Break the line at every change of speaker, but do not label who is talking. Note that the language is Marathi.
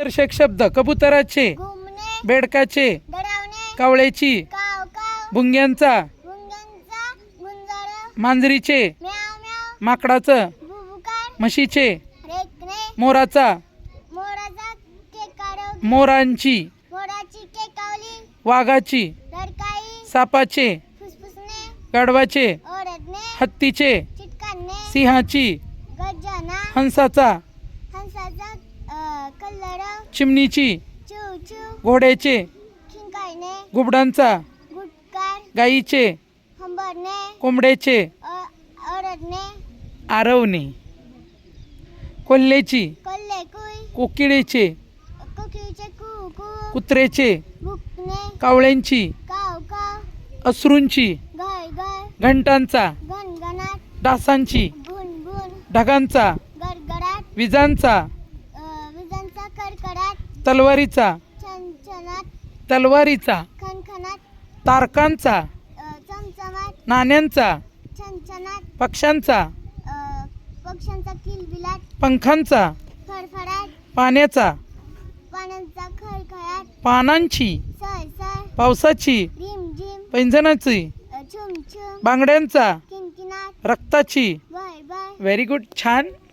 दर्शक शब्द कबुतराचे बेडकाचे कावळ्याची
काव काव
भुंग्यांचा मांजरीचे माकडाचं म्हशीचे मोराचा
मोराचा
वाघाची सापाचे गाढवाचे हत्तीचे सिंहाची हंसाचा चिमणीची घोड्याचे
गुटकार.
गाईचे कोंबड्याचे आरवणे. कोल्हेची कोकिळेचे
कोकिळीचे कू कू.
कुत्रेचे
भुकणे
कावळ्यांची
काव काव.
अश्रूंची घंटांचा डासांची ढगांचा विजांचा तलवारीचा. तलवारीचा. तारकांचा नाण्यांचा. पक्ष्यांचा. पंखांचा. पाण्याचा. पानांची. पावसाची. पैंजणाची.
छुम
बांगड्यांचा. रक्ताची.
Bye bye
very good. छान.